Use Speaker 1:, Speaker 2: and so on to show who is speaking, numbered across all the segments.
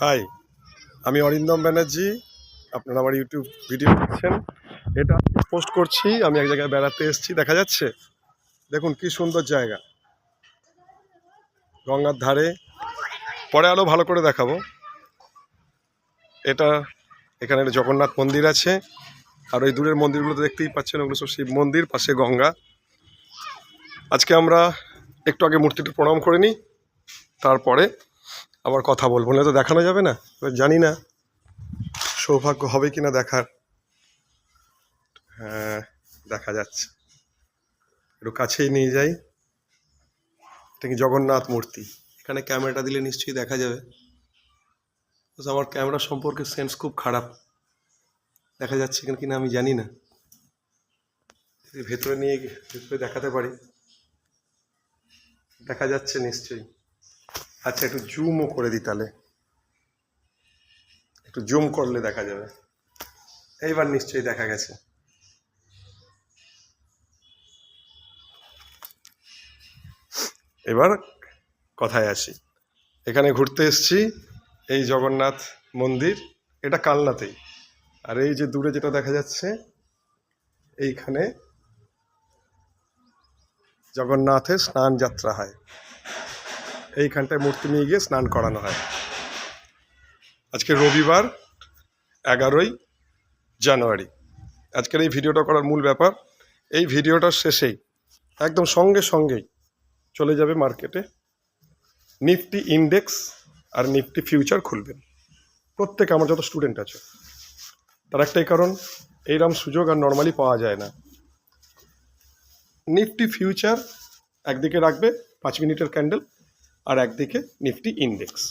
Speaker 1: High আমি অরিন্দম ব্যানার্জি, আপনারা আমার ইউটিউব ভিডিও দেখছেন। এটা পোস্ট করছি, আমি এক জায়গায় বেড়াতে এসেছি, দেখা যাচ্ছে? দেখুন কি সুন্দর জায়গা। গঙ্গার ধারে। পরে আরও ভালো করে দেখাবো। এটা এখানে জগন্নাথ মন্দির আছে। আর ওই দূরের মন্দিরগুলো তো দেখতেই পাচ্ছেন, ওগুলো সব শিব মন্দির, পাশে গঙ্গা। আজকে আমরা একটু আগে মূর্তিটা প্রণাম করে নিই, তারপরে আবার কথা বলব, না তো দেখানো যাবে না? জানি না সৌভাগ্য হবে কি না দেখার। হ্যাঁ দেখা যাচ্ছে। একটু কাছেই নিয়ে যাই। এটা কি জগন্নাথ মূর্তি? এখানে ক্যামেরাটা দিলে নিশ্চয়ই দেখা যাবে। আমার ক্যামেরা সম্পর্কে সেন্স খুব খারাপ। দেখা যাচ্ছে কিনা কিনা আমি জানি না। ভেতরে নিয়ে ভেতরে দেখাতে পারি। দেখা যাচ্ছে নিশ্চয়ই। আচ্ছা একটু জুমও করে দিই তাহলে। একটু জুম করলে দেখা যাবে। এইবার নিশ্চয়ই দেখা গেছে। এবার কথায় আসি। এখানে ঘুরতে এসছি, এই জগন্নাথ মন্দির, এটা কালনাতেই। আর এই যে দূরে যেটা দেখা যাচ্ছে, এইখানে জগন্নাথের স্নান যাত্রা হয়। এইখানটায় মূর্তি নিয়ে গিয়ে স্নান করানো হয়। আজকে রবিবার, এগারোই জানুয়ারি। আজকের এই ভিডিওটা করার মূল ব্যাপার, এই ভিডিওটার শেষেই, একদম সঙ্গে সঙ্গেই চলে যাবে মার্কেটে নিফটি ইন্ডেক্স আর নিফটি ফিউচার খুলবেন। প্রত্যেক আমার যত স্টুডেন্ট আছে, তার একটাই কারণ এইরকম সুযোগ আর নর্মালি পাওয়া যায় না। নিফটি ফিউচার একদিকে রাখবে, পাঁচ মিনিটের ক্যান্ডেল আর একদিকে নিফটি ইন্ডেক্স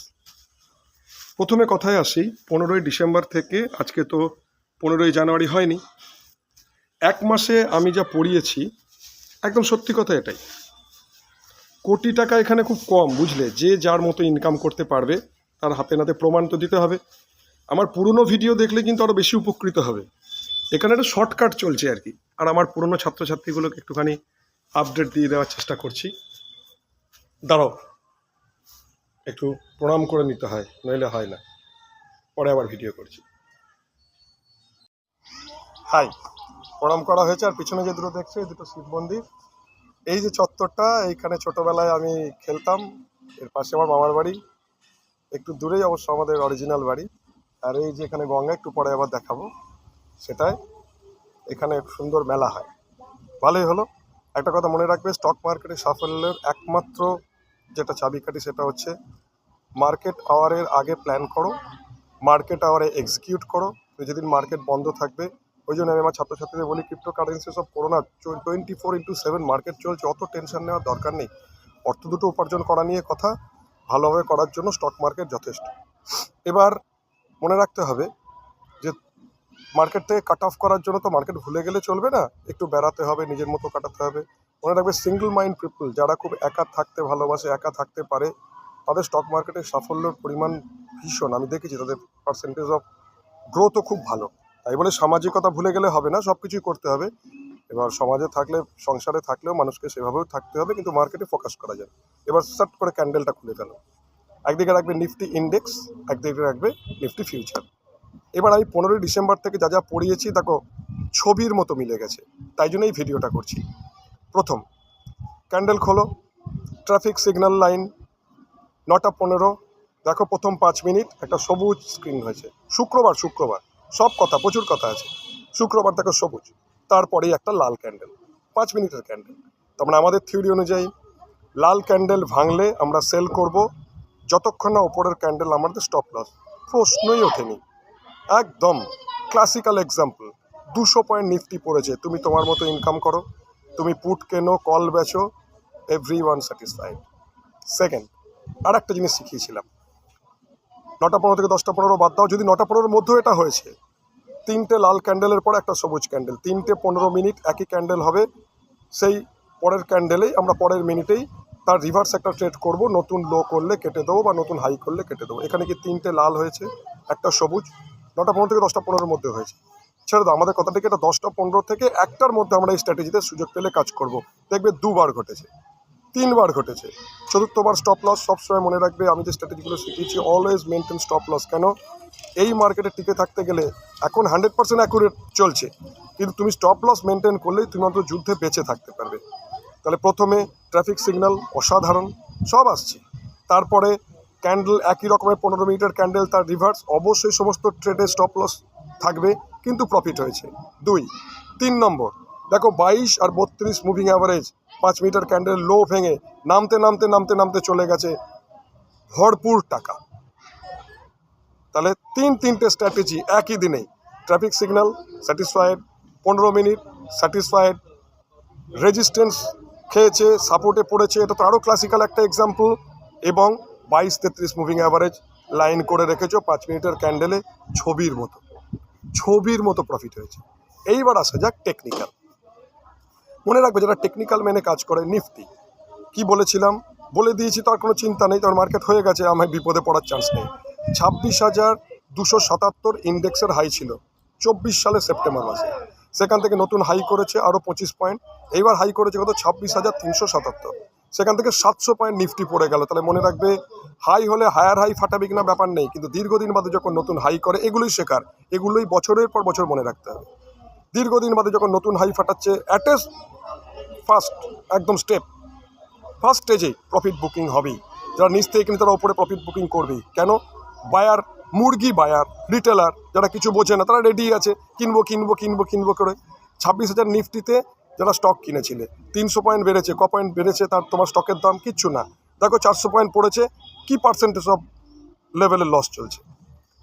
Speaker 1: প্রথমে কথায় আসি, পনেরোই ডিসেম্বর থেকে আজকে তো পনেরোই জানুয়ারি হয়নি। এক মাসে আমি যা পড়িয়েছি, একদম সত্যি কথা এটাই। কোটি টাকা এখানে খুব কম, বুঝলে? যে যার মতো ইনকাম করতে পারবে, তার হাতে নাতে প্রমাণ তো দিতে হবে। আমার পুরনো ভিডিও দেখলে কিন্তু আরও বেশি উপকৃত হবে। এখানে একটা শর্টকাট চলছে আর কি। আর আমার পুরনো ছাত্রছাত্রীগুলোকে একটুখানি আপডেট দিয়ে দেওয়ার চেষ্টা করছি। দাঁড়াও একটু প্রণাম করে নিতে হয়, নইলে হয় না। পরে আবার ভিডিও করছি। হাই প্রণাম করা হয়েছে আর পিছনে যে দুটো দেখছ, এই দুটো শিব মন্দির। এই যে চত্বরটা, এইখানে ছোটবেলায় আমি খেলতাম, এর পাশে আমার মামার বাড়ি। একটু দূরেই অবশ্য আমাদের অরিজিনাল বাড়ি। আর এই যে এখানে গঙ্গা, একটু পরে আবার দেখাবো সেটাই। এখানে সুন্দর মেলা হয়। ভালোই হলো। একটা কথা মনে রাখবে স্টক মার্কেটে সাফল্যের একমাত্র যেটা চাবিকাঠি সেটা হচ্ছে মার্কেট আওয়ারের আগে প্ল্যান করো মার্কেট আওয়ারে এক্সিকিউট করো। যেদিন মার্কেট বন্ধ থাকবে, ওই জন্য আমি আমার ছাত্রছাত্রীদের বলি ক্রিপ্টো কারেন্সি সব করো না। Twenty four into seven market চলছে, অত টেনশন নেওয়ার দরকার নেই। অর্থ দুটো উপার্জন করা নিয়ে কথা, ভালোভাবে করার জন্য স্টক মার্কেট যথেষ্ট। এবার মনে রাখতে হবে যে মার্কেট থেকে কাট অফ করার জন্য তো মার্কেট ভুলে গেলে চলবে না। একটু বেড়াতে হবে, নিজের মতো কাটাতে হবে। মনে রাখবে সিঙ্গল মাইন্ড পিপল যারা খুব একা থাকতে ভালোবাসে, একা থাকতে পারে, তাদের স্টক মার্কেটে সাফল্যের পরিমাণ ভীষণ। আমি দেখেছি তাদের পার্সেন্টেজ অফ গ্রোথও খুব ভালো। তাই বলে সামাজিকতা ভুলে গেলে হবে না সব কিছুই করতে হবে। এবার সমাজে থাকলে, সংসারে থাকলেও মানুষকে সেভাবেও থাকতে হবে, কিন্তু মার্কেটে ফোকাস করা যায়। এবার সার্ট করে ক্যান্ডেলটা খুলে ফেলো। একদিকে রাখবে নিফটি ইন্ডেক্স একদিকে রাখবে নিফটি ফিউচার এবার আমি পনেরোই ডিসেম্বর থেকে যা যা পড়িয়েছি, দেখো, ছবির মতো মিলে গেছে। তাই জন্য এই ভিডিওটা করছি। প্রথম। ক্যান্ডেল খোলো। ট্রাফিক সিগন্যাল লাইন নটা পনেরো। দেখো প্রথম পাঁচ মিনিট, একটা সবুজ স্ক্রিন হয়েছে। শুক্রবার শুক্রবার। সব কথা, প্রচুর কথা আছে। শুক্রবার দেখো সবুজ। তারপরেই একটা লাল ক্যান্ডেল। পাঁচ মিনিটের ক্যান্ডেল। তার মানে আমাদের থিওরি অনুযায়ী লাল ক্যান্ডেল ভাঙলে আমরা সেল করব। যতক্ষণ না ওপরের ক্যান্ডেল আমাদের স্টপ লস প্রশ্নই ওঠেনি। একদম ক্লাসিক্যাল এক্সাম্পল দুশো পয়েন্ট নিফটি পড়েছে। তুমি তোমার মতো ইনকাম করো। তুমি পুট কেনো কল বেচো এভরি ওয়ান স্যাটিসফাইড সেকেন্ড আর একটা জিনিস শিখিয়েছিলাম। নটা পনেরো থেকে দশটা পনেরো বাদ দাও, যদি নটা পনেরোর মধ্যেও এটা হয়েছে, তিনটে লাল ক্যান্ডেলের পর একটা সবুজ ক্যান্ডেল তিনটে পনেরো মিনিট একই ক্যান্ডেল হবে, সেই পরের ক্যান্ডেলেই আমরা পরের মিনিটেই তার রিভার্স একটা ট্রেড করব, নতুন লো করলে কেটে দেবো বা নতুন হাই করলে কেটে দেবো। এখানে কি তিনটে লাল হয়েছে, একটা সবুজ, নটা পনেরো থেকে দশটা পনেরোর মধ্যে হয়েছে। ছেড়ে দাও। আমাদের কথা থেকে এটা দশটা পনেরো থেকে একটার মধ্যে আমরা এই স্ট্র্যাটেজিতে সুযোগ পেলে কাজ করব। দেখবে দুবার ঘটেছে, তিনবার ঘটেছে। চতুর্থবার স্টপ লস সবসময় মনে রাখবে, আমি যে স্ট্র্যাটেজিগুলো শিখিয়েছি অলওয়েজ মেনটেন স্টপ লস কেন? এই মার্কেটে টিকে থাকতে গেলে এখন হান্ড্রেড পার্সেন্ট অ্যাকুরেট চলছে। কিন্তু তুমি স্টপ লস মেনটেন করলেই তুমি অন্তত যুদ্ধে বেঁচে থাকতে পারবে। তাহলে প্রথমে ট্রাফিক সিগন্যাল অসাধারণ, সব আসছে। তারপরে ক্যান্ডেল একই রকমের পনেরো মিনিটের ক্যান্ডেল তার রিভার্স অবশ্যই সমস্ত ট্রেডে স্টপ লস থাকবে। কিন্তু প্রফিট হয়েছে। দুই, তিন নম্বর, দেখো বাইশ আর বত্রিশ মুভিং অ্যাভারেজ পাঁচ মিটার ক্যান্ডেল লো ভেঙে নামতে নামতে নামতে নামতে চলে গেছে ভরপুর টাকা। তাহলে তিন, তিনটে স্ট্র্যাটেজি একই দিনেই ট্রাফিক সিগন্যাল স্যাটিসফাইড পনেরো মিনিট স্যাটিসফাইড রেজিস্ট্যান্স খেয়েছে সাপোর্টে পড়েছে, এটা তো আরও ক্লাসিক্যাল একটা এক্সাম্পল এবং বাইশ, তেত্রিশ মুভিং অ্যাভারেজ লাইন করে রেখেছো পাঁচ মিনিটের ক্যান্ডেলে ছবির মতো। ছবির মতো প্রফিট হয়েছে। এইবার আসা যাক টেকনিক্যাল মনে রাখবে যারা টেকনিক্যাল মেনে কাজ করে নিফটি কি বলেছিলাম? বলে দিয়েছি, তার কোনো চিন্তা নেই, তার মার্কেট হয়ে গেছে আমার বিপদে পড়ার চান্স নেই। ছাব্বিশ হাজার দুশো সাতাত্তর ইন্ডেক্সের হাই ছিল, চব্বিশ সালে সেপ্টেম্বর মাসে। সেখান থেকে নতুন হাই করেছে আরও পঁচিশ পয়েন্ট এইবার হাই করেছে কত? ছাব্বিশ হাজার তিনশো সাতাত্তর। সেখান থেকে সাতশো পয়েন্ট নিফটি পড়ে গেল। তাহলে মনে রাখবে, হাই হলে হায়ার হাই ফাটাবে কিনা ব্যাপার নেই, কিন্তু দীর্ঘদিন বাদে যখন নতুন হাই করে, এগুলোই শেখার, এগুলোই বছরের পর বছর মনে রাখতে হবে। দীর্ঘদিন বাদে যখন নতুন হাই ফাটাচ্ছে অ্যাট এ ফার্স্ট একদম স্টেপ ফার্স্ট স্টেজে প্রফিট বুকিং হবেই। যারা নিচ থেকে কিনে, তারা ওপরে প্রফিট বুকিং করবেই। কেন? বায়ার মুরগি বায়ার রিটেলার যারা কিছু বোঝে না, তারা রেডি আছে, কিনবো কিনবো কিনবো কিনবো করে। ছাব্বিশ হাজার নিফটিতে যারা স্টক কিনেছিলে। তিনশো পয়েন্ট বেড়েছে, ক পয়েন্ট বেড়েছে, তার তোমার স্টকের দাম কিচ্ছু না। দেখো, চারশো পয়েন্ট পড়েছে, কি পার্সেন্টেজ অফ লেভেলের লস চলছে?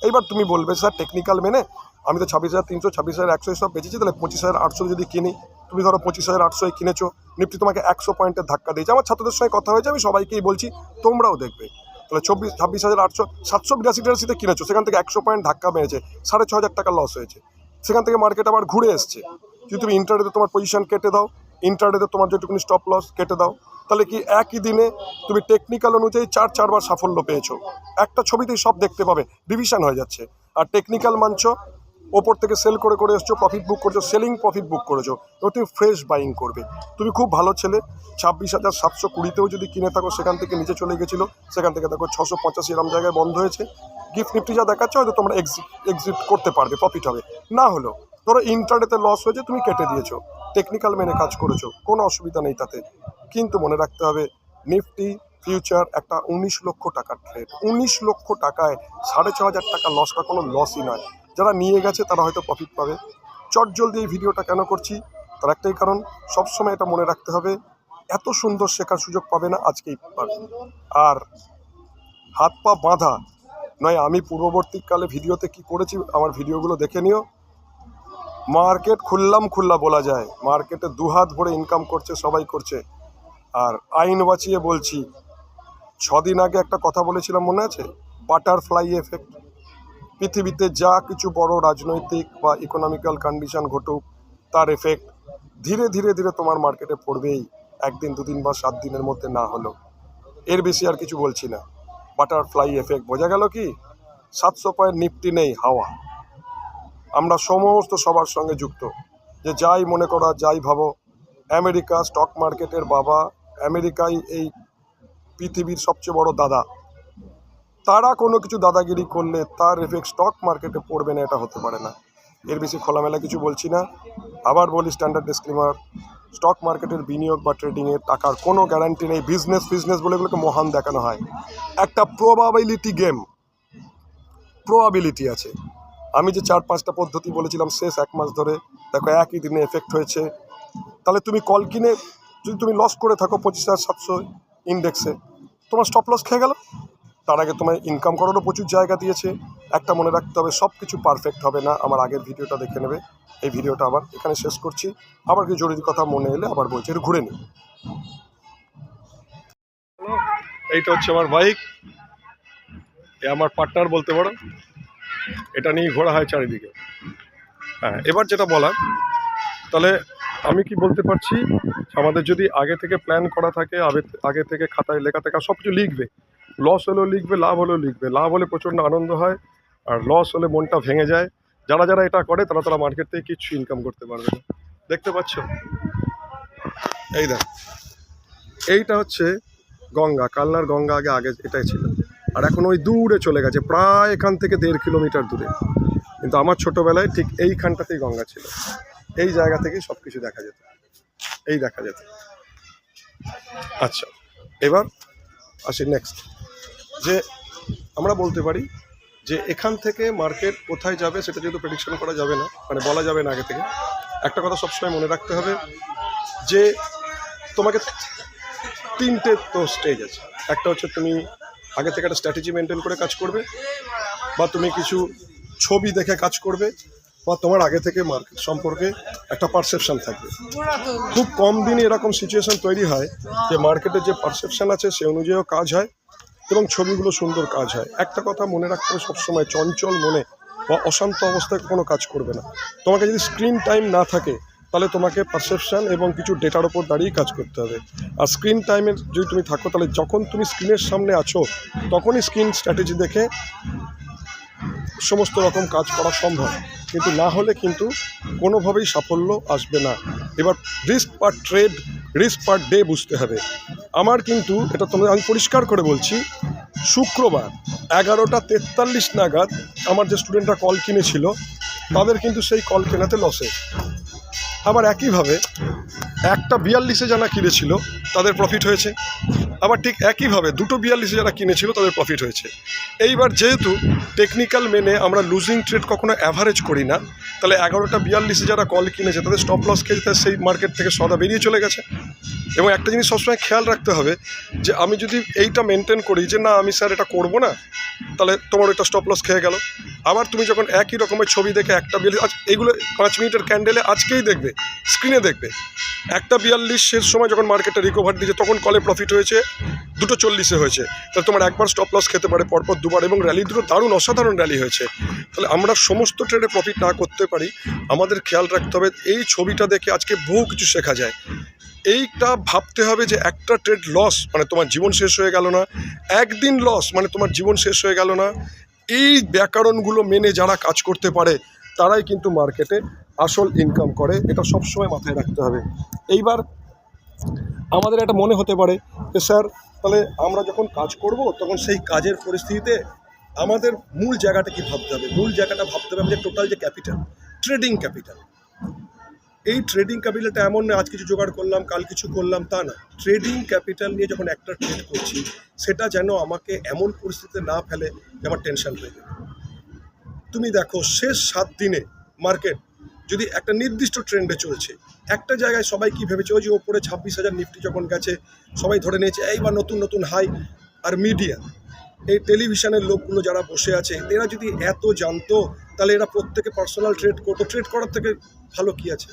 Speaker 1: এইবার তুমি বলবে, স্যার টেকনিক্যাল মেনে আমি তো ছাব্বিশ হাজার, তিনশো, ছাব্বিশ হাজার, একশো সব বেঁচেছি, তাহলে পঁচিশ হাজার, আটশো যদি কিনি, তুমি ধরো পঁচিশ হাজার আটশোয় কিনেছো, নিফটি তোমাকে একশো পয়েন্টের ধাক্কা দিয়েছে। আমার ছাত্রদের সঙ্গে কথা হয়েছে, আমি সবাইকেই বলছি, তোমরাও দেখবে। তাহলে চব্বিশ, ছাব্বিশ হাজার, আটশো, সাতশো বিরাশি টিরাশিতে কিনেছো, সেখান থেকে একশো পয়েন্ট ধাক্কা মেরেছে, সাড়ে ছ হাজার টাকা লস হয়েছে। সেখান থেকে মার্কেট আবার ঘুরে এসছে। যদি তুমি ইন্টারডেতে তোমার পজিশন কেটে দাও ইন্টারডেতে তোমার যেটুকুনি স্টপ লস কেটে দাও, তাহলে কি একই দিনে তুমি টেকনিক্যাল অনুযায়ী চার, চারবার সাফল্য পেয়েছ। একটা ছবিতেই সব দেখতে পাবে ডিভিশন হয়ে যাচ্ছে। আর টেকনিক্যাল মানছ, ওপর থেকে সেল করে করে এসছো প্রফিট বুক করছ সেলিং প্রফিট বুক করেছ, এবার তুমি ফ্রেশ বাইং করবে। তুমি খুব ভালো ছেলে, ছাব্বিশ হাজার সাতশো কুড়িতেও যদি কিনে থাকো, সেখান থেকে নিচে চলে গেছিল, সেখান থেকে দেখো ছশো পঁচাশি এরম জায়গায় বন্ধ হয়েছে। গিফট নিফটি যা দেখাচ্ছে, হয়তো তোমরা এক্সিট এক্সিট করতে পারবে প্রফিট হবে। না হলো ধরো ইন্টারনেটে লস হয়েছে, তুমি কেটে দিয়েছ। টেকনিক্যাল মেনে কাজ করেছ, কোনো অসুবিধা নেই তাতে। কিন্তু মনে রাখতে হবে নিফটি ফিউচার একটা উনিশ লক্ষ টাকার ট্রেড উনিশ লক্ষ টাকায় সাড়ে ছ হাজার টাকা লসটা কোনো লসই নয়। যারা নিয়ে গেছে, তারা হয়তো প্রফিট পাবে। চট জলদি এই ভিডিওটা কেন করছি? তার একটাই কারণ, সবসময় এটা মনে রাখতে হবে, এত সুন্দর শেখার সুযোগ পাবে না আজকেই পাবে আর হাত পা বাঁধা, নয়, আমি পূর্ববর্তীকালে ভিডিওতে কি করেছি, আমার ভিডিওগুলো দেখে নিও। মার্কেট খুললাম খুল্লা বলা যায়। মার্কেটে দুহাত ভরে ইনকাম করছে, সবাই করছে। আর আইন বাঁচিয়ে বলছি, ছদিন আগে একটা কথা বলেছিলাম, মনে আছে? বাটারফ্লাই এফেক্ট পৃথিবীতে যা কিছু বড় রাজনৈতিক বা ইকোনমিক্যাল কন্ডিশন ঘটুক, তার এফেক্ট ধীরে ধীরে ধীরে তোমার মার্কেটে পড়বেই, একদিন, দুদিন বা সাত দিনের মধ্যে না হলো এর বেশি আর কিছু বলছি না। বাটারফ্লাই এফেক্ট বোঝা গেল কি? সাতশো পয়েন্ট নিফটি নেই হাওয়া। আমরা সমস্ত সবার সঙ্গে যুক্ত। যে যাই মনে করা, যাই ভাবো, আমেরিকা স্টক মার্কেটের বাবা, আমেরিকাই এই পৃথিবীর সবচেয়ে বড় দাদা। তারা কোনো কিছু দাদাগিরি করলে তার এফেক্ট স্টক মার্কেটে পড়বে না, এটা হতে পারে না। এর বেশি খোলামেলা কিছু বলছি না। আবার বলি স্ট্যান্ডার্ড ডিসক্লিমার স্টক মার্কেটের বিনিয়োগ বা ট্রেডিংয়ে টাকার কোনো গ্যারান্টি নেই। বিজনেস ফিজনেস বলে এগুলোকে মহান দেখানো হয়। একটা প্রবাবিলিটি গেম প্রবাবিলিটি আছে। আমি যে চার পাঁচটা পদ্ধতি বলেছিলাম শেষ এক মাস ধরে, দেখো একই দিনে এফেক্ট হয়েছে। তাহলে তুমি কল কিনে, যদি তুমি লস করে থাকো পঁচিশ হাজার সাতশো ইন্ডেক্সে তোমার স্টপ লস খেয়ে গেল। তার আগে তোমায় ইনকাম করারও প্রচুর জায়গা দিয়েছে। একটা মনে রাখতে হবে সব কিছু পারফেক্ট হবে না। আমার আগের ভিডিওটা দেখে নেবে। এই ভিডিওটা আবার এখানে শেষ করছি। আবার কিছু জরুরি কথা মনে এলে আবার বলছি। একটু ঘুরে নিই। এইটা হচ্ছে আমার বাইক এ আমার পার্টনার বলতে পারো। এটা নিয়ে ঘোরা হয় চারিদিকে। হ্যাঁ এবার যেটা বলার, তাহলে আমি কি বলতে পারছি, আমাদের যদি আগে থেকে প্ল্যান করা থাকে, আগে- আগে থেকে খাতায় লেখা থাকে সব কিছু লিখবে। লস হলেও লিখবে, লাভ হলেও লিখবে। লাভ হলে প্রচণ্ড আনন্দ হয়, আর লস হলে মনটা ভেঙে যায়। যারা যারা এটা করে, তারা তারা মার্কেট থেকে কিচ্ছু ইনকাম করতে পারবে না। দেখতে পাচ্ছ? এই দেখ, এইটা হচ্ছে গঙ্গা, কালনার গঙ্গা আগে আগে এটাই ছিল। আর এখন ওই দূরে চলে গেছে, প্রায় এখান থেকে দেড় কিলোমিটার দূরে। কিন্তু আমার ছোটোবেলায় ঠিক এইখানটাতেই গঙ্গা ছিল। এই জায়গা থেকেই সব কিছু দেখা যেত। এই দেখা যেত। আচ্ছা এবার আসি নেক্সট যে আমরা বলতে পারি যে এখান থেকে মার্কেট কোথায় যাবে সেটা যেহেতু প্রেডিকশন করা যাবে না মানে বলা যাবে না আগে থেকে, একটা কথা সবসময় মনে রাখতে হবে যে তোমাকে তিনটে তো স্টেজ আছে। একটা হচ্ছে তুমি আগে থেকে একটা স্ট্র্যাটেজি মেনটেন করে কাজ করবে, বা তুমি কিছু ছবি দেখে কাজ করবে, বা তোমার আগে থেকে মার্কেট সম্পর্কে একটা পারসেপশন থাকবে। খুব কম দিনে এরকম সিচুয়েশন তৈরি হয় যে মার্কেটের যে পারসেপশন আছে সে অনুযায়ীও কাজ হয় এবং ছবিগুলো সুন্দর কাজ হয়। একটা কথা মনে রাখতে হবে সবসময়, চঞ্চল মনে বা অশান্ত অবস্থায় কোনো কাজ করবে না। তোমাকে যদি স্ক্রিন টাইম না থাকে তাহলে তোমাকে পারসেপশান এবং কিছু ডেটার ওপর দাঁড়িয়ে কাজ করতে হবে। আর স্ক্রিন টাইমের যদি তুমি থাকো, তাহলে যখন তুমি স্ক্রিনের সামনে আছো, তখনই স্ক্রিন স্ট্র্যাটেজি দেখে সমস্ত রকম কাজ করা সম্ভব। কিন্তু না হলে কিন্তু কোনোভাবেই সাফল্য আসবে না। এবার risk per trade risk per day বুঝতে হবে। আমার কিন্তু এটা তোমাদের আমি পরিষ্কার করে বলছি, শুক্রবার এগারোটা তেতাল্লিশ নাগাদ আমার যে স্টুডেন্টরা কল কিনেছিল, তাদের কিন্তু সেই কল কেনাতে লসে আবার একইভাবে একটা বিয়াল্লিশে যারা কিনেছিল তাদের প্রফিট হয়েছে। আবার ঠিক একইভাবে দুটো বিয়াল্লিশে যারা কিনেছিল তাদের প্রফিট হয়েছে। এইবার যেহেতু টেকনিক্যাল মেনে আমরা লুজিং ট্রেড কখনো অ্যাভারেজ করি না, তাহলে এগারোটা বিয়াল্লিশে যারা কল কিনেছে, তাদের স্টপ লস খেয়ে তাদের সেই মার্কেট থেকে সদা বেরিয়ে চলে গেছে। এবং একটা জিনিস সবসময় খেয়াল রাখতে হবে যে আমি যদি এইটা মেনটেন করি যে না, আমি স্যার এটা করব না, তাহলে তোমার ওইটা স্টপ লস খেয়ে গেল। আবার তুমি যখন একই রকমের ছবি দেখে একটা বিয়াল্লিশ, আজ এইগুলো পাঁচ মিনিটের ক্যান্ডেলে আজকেই দেখবে স্ক্রিনে দেখবে। একটা বিয়াল্লিশের সময় যখন মার্কেটটা রিকভার দিয়েছে, তখন কলে প্রফিট হয়েছে দুটো চল্লিশে হয়েছে। তাহলে তোমার একবার স্টপ লস খেতে পারে, পরপর দুবার, এবং র্যালি দুটো দারুণ অসাধারণ র্যালি হয়েছে। তাহলে আমরা সমস্ত ট্রেডে প্রফিট না করতে পারি, আমাদের খেয়াল রাখতে হবে, এই ছবিটা দেখে আজকে বহু কিছু শেখা যায়। এইটা ভাবতে হবে যে একটা ট্রেড লস মানে তোমার জীবন শেষ হয়ে গেল না, একদিন লস মানে তোমার জীবন শেষ হয়ে গেল না, এই ব্যাকরণগুলো মেনে যারা কাজ করতে পারে, তারাই কিন্তু মার্কেটে আসল ইনকাম করে, এটা সবসময় মাথায় রাখতে হবে। এইবার আমাদের একটা মনে হতে পারে যে, স্যার, তাহলে আমরা যখন কাজ করব, তখন সেই কাজের পরিস্থিতিতে আমাদের মূল জায়গাটা কি ভাবতে হবে? মূল জায়গাটা ভাবতে হবে আমাদের টোটাল যে ক্যাপিটাল ট্রেডিং ক্যাপিটাল এই ট্রেডিং ক্যাপিটালটা এমন না, আজ কিছু জোগাড় করলাম, কাল কিছু করলাম, তা না। ট্রেডিং ক্যাপিটাল নিয়ে যখন একটা ট্রেড করছি, সেটা যেন আমাকে এমন পরিস্থিতিতে না ফেলে যে আমার টেনশন হয়ে যাবে। তুমি দেখো, শেষ সাত দিনে মার্কেট যদি একটা নির্দিষ্ট ট্রেন্ডে চলছে, একটা জায়গায় সবাই কি ভেবেছে, ওই যে ওপরে ছাব্বিশ হাজার নিফটি যখন গেছে, সবাই ধরে নিয়েছে, এইবার নতুন নতুন হাই আর মিডিয়া এই টেলিভিশনের লোকগুলো যারা বসে আছে, এরা যদি এত জানতো, তাহলে এরা প্রত্যেকে পার্সোনাল ট্রেড করতো। ট্রেড করার থেকে ভালো কি আছে?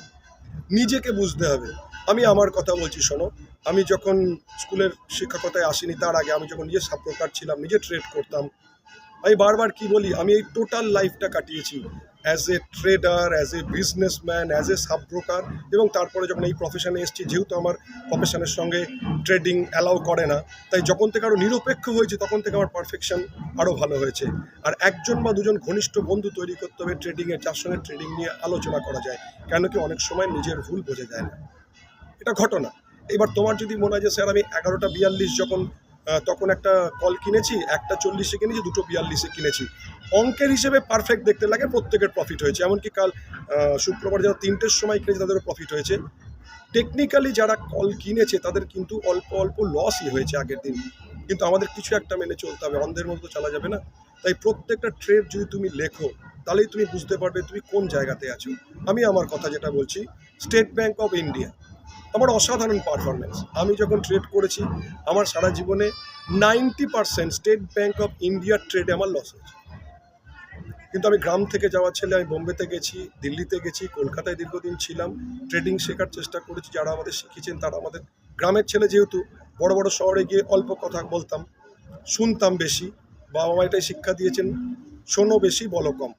Speaker 1: নিজেকে বুঝতে হবে। আমি আমার কথা বলছি, শোনো। আমি যখন স্কুলের শিক্ষকতায় আসিনি, তার আগে আমি যখন নিজে সাপ্রকার ছিলাম, নিজে ট্রেড করতাম, আমি বারবার কি বলি, আমি এই টোটাল লাইফটা কাটিয়েছি। As a trader as a businessman as a sub broker এবং তারপরে যখন এই প্রফেশনে এসেছি, যেহেতু আমার প্রফেশনের সঙ্গে ট্রেডিং অ্যালাউ করে না, তাই যখন থেকে আরও নিরপেক্ষ হয়েছে, তখন থেকে আমার পারফেকশন আরও ভালো হয়েছে। আর একজন বা দুজন ঘনিষ্ঠ বন্ধু তৈরি করতে হবে ট্রেডিংয়ে যার সঙ্গে ট্রেডিং নিয়ে আলোচনা করা যায়, কেন কি অনেক সময় নিজের ভুল বোঝা যায় না। এটা ঘটনা। এবার তোমার যদি মনে হয় যে, স্যার, আমি এগারোটা বিয়াল্লিশ যখন তখন একটা কল কিনেছি, একটা চল্লিশে কিনেছি, দুটো বিয়াল্লিশে কিনেছি। অঙ্কের হিসেবে পারফেক্ট দেখতে লাগে, প্রত্যেকের প্রফিট হয়েছে। এমনকি কাল শুক্রবার যারা তিনটের সময় কিনেছে, তাদেরও প্রফিট হয়েছে। টেকনিক্যালি যারা কল কিনেছে, তাদের কিন্তু অল্প অল্প লসই হয়েছে আগের দিন। কিন্তু আমাদের কিছু একটা মেনে চলতে হবে, অন্ধের মতো চলা যাবে না। তাই প্রত্যেকটা ট্রেড যদি তুমি লেখো, তাহলেই তুমি বুঝতে পারবে তুমি কোন জায়গাতে আছো। আমি আমার কথা যেটা বলছি স্টেট ব্যাংক অফ ইন্ডিয়া আমার অসাধারণ পারফরমেন্স আমি যখন ট্রেড করেছি, আমার সারা জীবনে ninety percent State Bank of ইন্ডিয়ার ট্রেডে আমার লস হয়েছে। কিন্তু আমি গ্রাম থেকে যাওয়ার ছেলে, আমি বোম্বেতে গেছি, দিল্লিতে গেছি, কলকাতায় দীর্ঘদিন ছিলাম। ট্রেডিং শেখার চেষ্টা করেছি, যারা আমাদের শিখিয়েছেন তারা আমাদের গ্রামের ছেলে যেহেতু, বড় বড় শহরে গিয়ে অল্প কথা বলতাম, শুনতাম বেশি, বাবা মা এটাই শিক্ষা দিয়েছেন, শোনো বেশি, বলো কম।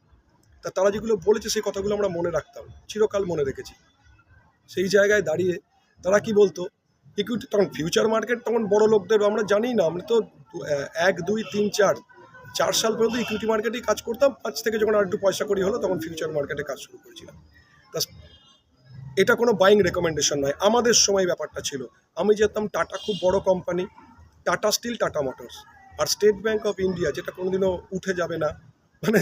Speaker 1: তা তারা যেগুলো বলেছে সেই কথাগুলো আমরা মনে রাখতাম, চিরকাল মনে রেখেছি। সেই জায়গায় দাঁড়িয়ে তারা কি বলতো ইকুইটি তখন ফিউচার মার্কেট তখন বড় লোকদের, আমরা জানি না আমরা তো এক, দুই, তিন, চার চার সাল পর্যন্ত ইকুইটি মার্কেটেই কাজ করতাম। পাঁচ থেকে যখন আর একটু পয়সা করি হলো, তখন ফিউচার মার্কেটে কাজ শুরু করেছিলাম। তা
Speaker 2: এটা কোনো বাইং রেকমেন্ডেশন নয়। আমাদের সময় ব্যাপারটা ছিল, আমি যেতাম টাটা খুব বড় company Tata Steel, Tata Motors. R State Bank of India, যেটা কোনোদিনও উঠে যাবে না মানে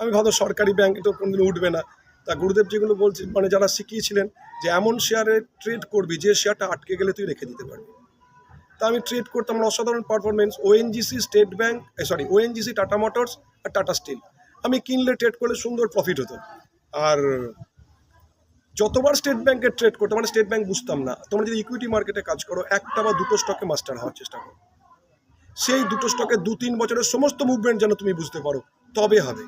Speaker 2: আমি ভাবো সরকারি ব্যাংক তো কোনোদিনও উঠবে না। তা গুরুদেব যেগুলো বলছে মানে যারা শিখিয়েছিলেন যে এমন শেয়ারে ট্রেড করবি, যে শেয়ারটা আটকে গেলে তুই রেখে দিতে পারবি। তা আমি ট্রেড করতাম অসাধারণ performance ONGC State Bank sorry ONGC Tata Motors আর টাটা স্টিল আমি কিনলে ট্রেড করলে সুন্দর প্রফিট হতো। আর যতবার স্টেট ব্যাংকের ট্রেড করতো মানে স্টেট ব্যাংক বুঝতাম না। তোমরা যদি ইকুইটি মার্কেটে কাজ করো, একটা বা দুটো স্টকে মাস্টার হওয়ার চেষ্টা করো। সেই দুটো স্টকে দু তিন বছরের সমস্ত মুভমেন্ট যেন তুমি বুঝতে পারো, তবে হবে।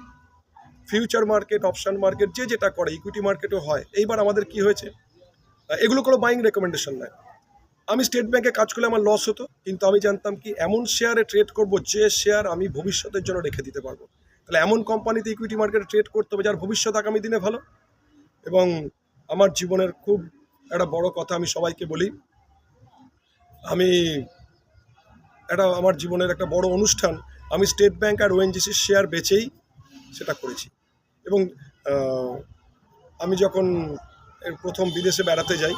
Speaker 2: ফিউচার মার্কেট অপশন মার্কেট যে যেটা করে ইকুইটি মার্কেটও হয়। এইবার আমাদের কি হয়েছে? এগুলো কোনো বাইং রেকমেন্ডেশন নয়। আমি স্টেট ব্যাংকে কাজ করলে আমার লস হতো, কিন্তু আমি জানতাম কি এমন শেয়ারে ট্রেড করব যে শেয়ার আমি ভবিষ্যতের জন্য রেখে দিতে পারব। তাহলে এমন কোম্পানিতে ইকুইটি মার্কেটে ট্রেড করতে হবে যার ভবিষ্যৎ আগামী দিনে ভালো। এবং আমার জীবনের খুব একটা বড় কথা আমি সবাইকে বলি, আমি একটা আমার জীবনের একটা বড় অনুষ্ঠান, আমি স্টেট ব্যাংক আর ওএনজিসির শেয়ার বেচেই সেটা করেছি। এবং আমি যখন প্রথম বিদেশে বেড়াতে যাই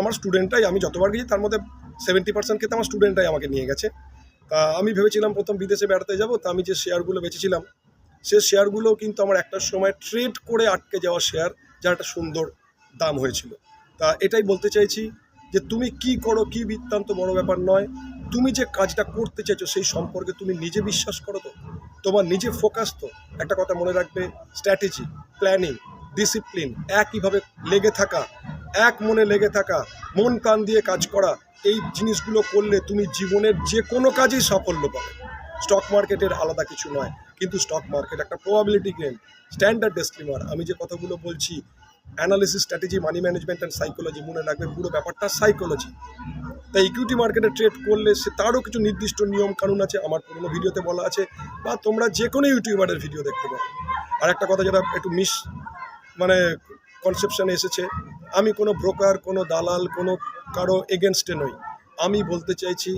Speaker 2: আমার স্টুডেন্টটাই আমি যতবার গেছি, তার মধ্যে সেভেন্টি পার্সেন্ট ক্ষেত্রে আমার স্টুডেন্টটাই আমাকে নিয়ে গেছে। তা আমি ভেবেছিলাম প্রথম বিদেশে বেড়াতে যাব, তা আমি যে শেয়ারগুলো বেচেছিলাম, সে শেয়ারগুলো কিন্তু আমার একটা সময় ট্রেড করে আটকে যাওয়া শেয়ার যার একটা সুন্দর দাম হয়েছিল। তা এটাই বলতে চাইছি যে তুমি কি করো, কি বৃত্তান্ত বড় ব্যাপার নয়। তুমি যে কাজটা করতে চাইছো, সেই সম্পর্কে তুমি নিজে বিশ্বাস করো তো? তোমার নিজে ফোকাস তো? একটা কথা মনে রাখবে স্ট্র্যাটেজি প্ল্যানিং ডিসিপ্লিন একইভাবে লেগে থাকা, এক মনে লেগে থাকা, মন প্রাণ দিয়ে কাজ করা, এই জিনিসগুলো করলে তুমি জীবনের যে কোনো কাজেই সাফল্য পাবে। স্টক মার্কেটের আলাদা কিছু নয়, কিন্তু স্টক মার্কেট একটা প্রবাবিলিটি গেম স্ট্যান্ডার্ড ডেসক্রিমার আমি যে কথাগুলো বলছি analysis strategy money management and psychology মনে রাখবে পুরো ব্যাপারটা সাইকোলজি তাই ইকুইটি মার্কেটে ট্রেড করলে সে তারও কিছু নির্দিষ্ট নিয়ম কানুন আছে, আমার পুরোনো ভিডিওতে বলা আছে, বা তোমরা যে কোনো ইউটিউবারের ভিডিও দেখতে পারো। আর একটা কথা যেটা একটু মিস মানে কনসেপশনে এসেছে। আমি কোনো ব্রোকার কোনো দালাল, কোনো কারও এগেনস্টে নই। আমি বলতে চাইছি,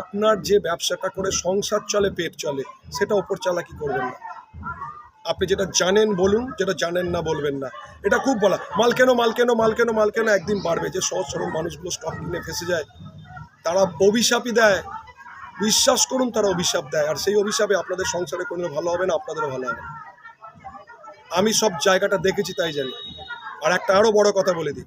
Speaker 2: আপনার যে ব্যবসাটা করে সংসার চলে, পেট চলে, সেটা ওপর চালাকি করবেন না। আপনি যেটা জানেন বলুন, যেটা জানেন না বলবেন না। এটা খুব বলা, মাল কেন মাল কেন মাল কেন মাল কেন একদিন বাড়বে? যে সহজ সরল মানুষগুলো স্টক কিনে ফেসে যায়, তারা অভিশাপই দেয়। বিশ্বাস করুন, তারা অভিশাপ দেয়। আর সেই অভিশাপে আপনাদের সংসারে কোনো ভালো হবে না, আপনাদেরও ভালো হবে না। আমি সব জায়গাটা দেখেছি তাই জানি। আর একটা আরও বড় কথা বলে দিই।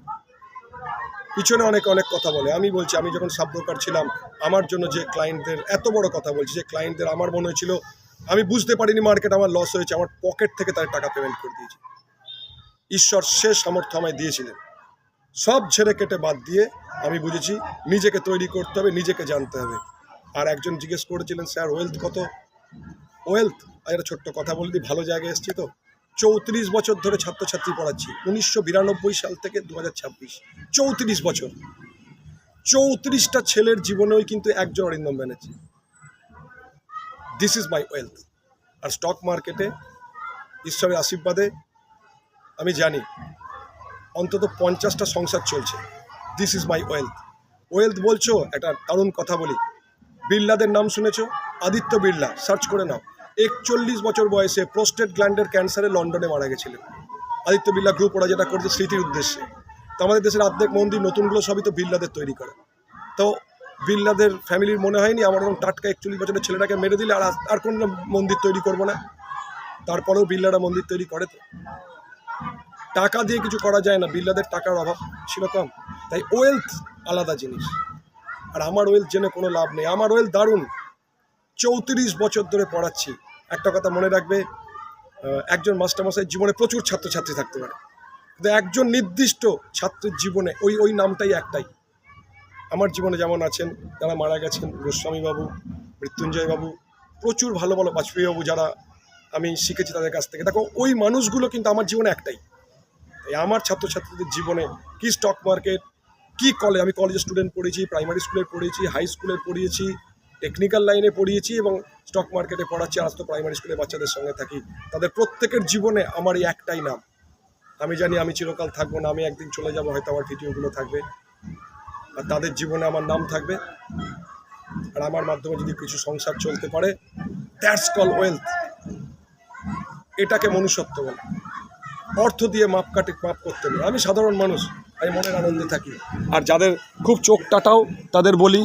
Speaker 2: পিছনে অনেক অনেক কথা বলে। আমি বলছি, আমি যখন সাব ব্রোকার ছিলাম, আমার জন্য যে ক্লায়েন্টদের এত বড় কথা বলছি, যে ক্লায়েন্টদের আমার মনে হয়েছিল, আমি বুঝতে পারিনি মার্কেট আমার লস হয়েছে, আমার পকেট থেকে তার টাকা পেমেন্ট করে দিয়েছি। ঈশ্বর শেষ সামর্থ্য আমায় দিয়েছিলেন। সব ছেড়ে কেটে বাদ দিয়ে আমি বুঝেছি, নিজেকে তৈরি করতে হবে, নিজেকে জানতে হবে। আর একজন জিজ্ঞেস করেছিলেন স্যার ওয়েলথ কত? ওয়েলথ আর একটা ছোট্ট কথা বলে দিই, ভালো জায়গায় এসেছি তো। চৌত্রিশ বছর ধরে ছাত্রছাত্রী পড়াচ্ছি। উনিশশো বিরানব্বই সাল থেকে দু হাজার ছাব্বিশ। চৌত্রিশ বছর। চৌত্রিশটা ছেলের জীবনেও কিন্তু একজন Arindam Banerjee. This is my wealth R stock মার্কেটে ঈশ্বরের আশীর্বাদে, আমি জানি, অন্তত পঞ্চাশটা সংসার চলছে। This is my wealth wealth বলছো? একটা দারুণ কথা বলি। বিড়লাদের নাম শুনেছ? আদিত্য বিড়লা সার্চ করে নাও। একচল্লিশ বছর বয়সে প্রোস্টেট গ্ল্যান্ডের ক্যান্সারে লন্ডনে মারা গেছিলেন। আদিত্য বিড়লা গ্রুপ ওরা যেটা করছে স্মৃতির উদ্দেশ্যে। তো আমাদের দেশের অর্ধেক মন্দির নতুনগুলো সবই তো বিড়লাদের তৈরি করে। তো বিড়লাদের ফ্যামিলির মনে হয়নি আমার এরকম টাটকা একচল্লিশ বছরের ছেলেটাকে মেরে দিলে আর আর কোনো মন্দির তৈরি করব না। তারপরেও বিড়লারা মন্দির তৈরি করে তো। টাকা দিয়ে কিছু করা যায় না, বিড়লাদের টাকার অভাব ছিল কম। তাই ওয়েলথ আলাদা জিনিস। আর আমার ওয়েলথ জেনে কোনো লাভ নেই। আমার ওয়েলথ দারুণ। চৌত্রিশ বছর ধরে পড়াচ্ছি। একটা কথা মনে রাখবে একজন মাস্টারমশাইয়ের জীবনে প্রচুর ছাত্রছাত্রী থাকতে পারে। কিন্তু একজন নির্দিষ্ট ছাত্রের জীবনে ওই ওই নামটাই একটাই। আমার জীবনে যেমন আছেন, যারা মারা গেছেন, গোস্বামীবাবু, মৃত্যুঞ্জয়বাবু, প্রচুর ভালো ভালো বাজপেয়ীবাবু যারা আমি শিখেছি তাদের কাছ থেকে। দেখো, ওই মানুষগুলো কিন্তু আমার জীবনে একটাই। এই আমার ছাত্রছাত্রীদের জীবনে কি স্টক মার্কেট কি কলেজ আমি কলেজে স্টুডেন্ট পড়েছি প্রাইমারি স্কুলে পড়েছি হাই স্কুলে পড়িয়েছি টেকনিক্যাল লাইনে পড়িয়েছি এবং স্টক মার্কেটে পড়াচ্ছি। আজ তো প্রাইমারি স্কুলে বাচ্চাদের সঙ্গে থাকি। তাদের প্রত্যেকের জীবনে আমার এই একটাই নাম। আমি জানি আমি চিরকাল থাকব না, আমি একদিন চলে যাব, হয়তো আমার ভিডিওগুলো থাকবে। আর তাদের জীবনে আমার নাম থাকবে। আর আমার মাধ্যমে যদি কিছু সংসার চলতে পারে দ্যাটস কল ওয়েলথ এটাকে মনুষ্যত্ব বলে। অর্থ দিয়ে মাপ কাটে মাপ করতে আমি সাধারণ মানুষ, আমি মনের আনন্দে থাকি। আর যাদের খুব চোখ টাটাও, তাদের বলি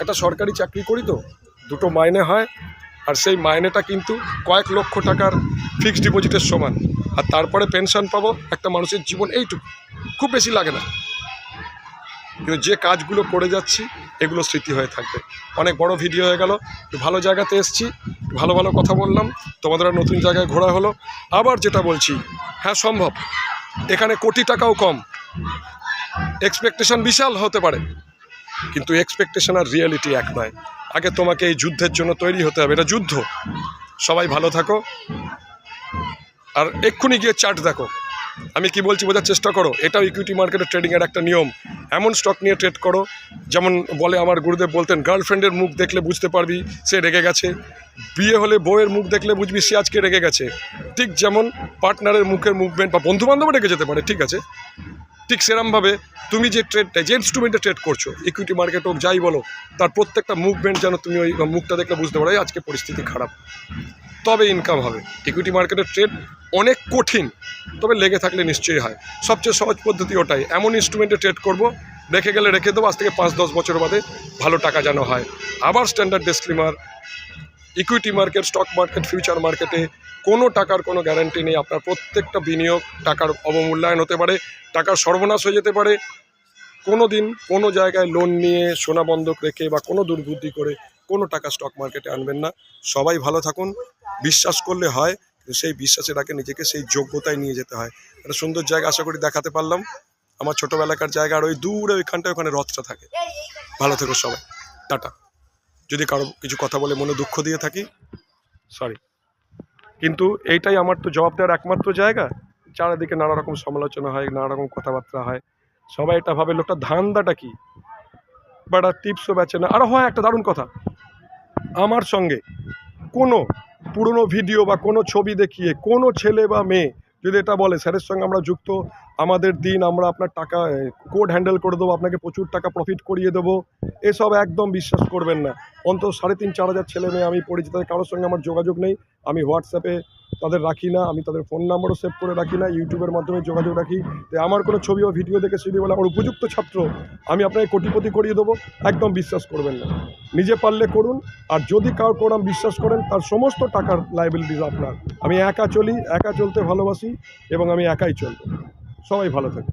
Speaker 2: একটা সরকারি চাকরি করি তো, দুটো মাইনে হয়, আর সেই মাইনেটা কিন্তু কয়েক লক্ষ টাকার ফিক্সড ডিপোজিটের সমান। আর তারপরে পেনশন পাবো, একটা মানুষের জীবন এইটুকু, খুব বেশি লাগে না। কিন্তু যে কাজগুলো করে যাচ্ছি, এগুলো স্মৃতি হয়ে থাকবে। অনেক বড় ভিডিও হয়ে গেল, ভালো জায়গাতে এসছি, ভালো ভালো কথা বললাম, তোমাদের নতুন জায়গায় ঘোরা হলো। আবার যেটা বলছি হ্যাঁ সম্ভব। এখানে কোটি টাকাও কম। এক্সপেকটেশন বিশাল হতে পারে। কিন্তু এক্সপেকটেশন আর রিয়েলিটি এক নয়। আগে তোমাকে এই যুদ্ধের জন্য তৈরি হতে হবে। এটা যুদ্ধ। সবাই ভালো থাকো। আর এক্ষুনি গিয়ে চার্ট দেখো। আমি কি বলছি বোঝার চেষ্টা করো। এটাও ইকুইটি মার্কেটের ট্রেডিংয়ের একটা নিয়ম। এমন স্টক নিয়ে ট্রেড করো, যেমন বলে আমার গুরুদেব বলতেন গার্লফ্রেন্ডের মুখ দেখলে বুঝতে পারবি সে রেগে গেছে। বিয়ে হলে বউয়ের মুখ দেখলে বুঝবি সে আজকে রেগে গেছে। ঠিক যেমন পার্টনারের মুখের মুভমেন্ট বা বন্ধু বান্ধব রেগে যেতে পারে, ঠিক আছে? ঠিক সেরমভাবে তুমি যে ট্রেডটা যে ইনস্ট্রুমেন্টে ট্রেড করছ ইকুইটি মার্কেট হোক, যাই বলো, তার প্রত্যেকটা মুভমেন্ট যেন তুমি ওই মুখটা দেখলে বুঝতে পারো আজকে পরিস্থিতি খারাপ। তবে ইনকাম হবে। ইকুইটি মার্কেটের ট্রেড অনেক কঠিন, তবে লেগে থাকলে নিশ্চয়ই হয়। সবচেয়ে সহজ পদ্ধতি ওটাই। এমন ইনস্ট্রুমেন্টে ট্রেড করব, রেখে গেলে রেখে দেবো, আজ থেকে পাঁচ, দশ বছর বাদে ভালো টাকা যেন হয়। আবার standard disclaimer equity market stock market future মার্কেটে কোনো টাকার কোনো গ্যারান্টি নেই। আপনার প্রত্যেকটা বিনিয়োগ টাকার অবমূল্যায়ন হতে পারে, টাকার সর্বনাশ হয়ে যেতে পারে। কোনো দিন কোনো জায়গায় লোন নিয়ে সোনা বন্ধক রেখে বা কোনো দুর্বুদ্ধি করে কোনো টাকা স্টক মার্কেটে আনবেন না। সবাই ভালো থাকুন, বিশ্বাস করলে হয় সেই বিশ্বাসের আগে নিজেকে সেই যোগ্যতায় নিয়ে যেতে হয়। একটা সুন্দর জায়গা আশা করি দেখাতে পারলাম। আমার ছোটোবেলাকার জায়গা আর ওই দূরে ওইখানটায় ওখানে রথটা থাকে। ভালো থেকো সবাই। টাটা। যদি কারও কিছু কথা বলে মনে দুঃখ দিয়ে থাকি? সরি কিন্তু এইটাই আমার তো জবাব দেওয়ার একমাত্র জায়গা। চারিদিকে নানা রকম সমালোচনা হয়, নানা রকম কথাবার্তা হয়। সবাই এটা ভাবে, লোকটা ধান্দাটা কি? বাট টিপসও বেচে না। আরও হয় একটা দারুণ কথা। আমার সঙ্গে কোনো পুরনো ভিডিও বা কোনো ছবি দেখিয়ে কোনো ছেলে বা মেয়ে যদি এটা বলে স্যারের সঙ্গে আমরা যুক্ত, আমাদের দিন আমরা আপনার টাকা কোড হ্যান্ডেল করে দেবো, আপনাকে প্রচুর টাকা প্রফিট করিয়ে দেবো। এসব একদম বিশ্বাস করবেন না। অন্তত সাড়ে তিন, চার হাজার ছেলে মেয়ে আমি পড়েছি তাদের কারোর সঙ্গে আমার যোগাযোগ নেই। আমি হোয়াটসঅ্যাপে তাদের রাখি না, আমি তাদের ফোন নাম্বারও সেভ করে রাখি না ইউটিউবের মাধ্যমে যোগাযোগ রাখি। তো আমার কোনো ছবি বা ভিডিও দেখে যদি বলে, আমার উপযুক্ত ছাত্র, আমি আপনাকে কোটিপতি করিয়ে দেবো। একদম বিশ্বাস করবেন না। নিজে পারলে করুন, আর যদি কারোর কোন বিশ্বাস করেন, তার সমস্ত টাকার লাইবিলিটিস আপনার। আমি একা চলি, একা চলতে ভালোবাসি, এবং আমি একাই চলবো। সবাই ভালো থাকে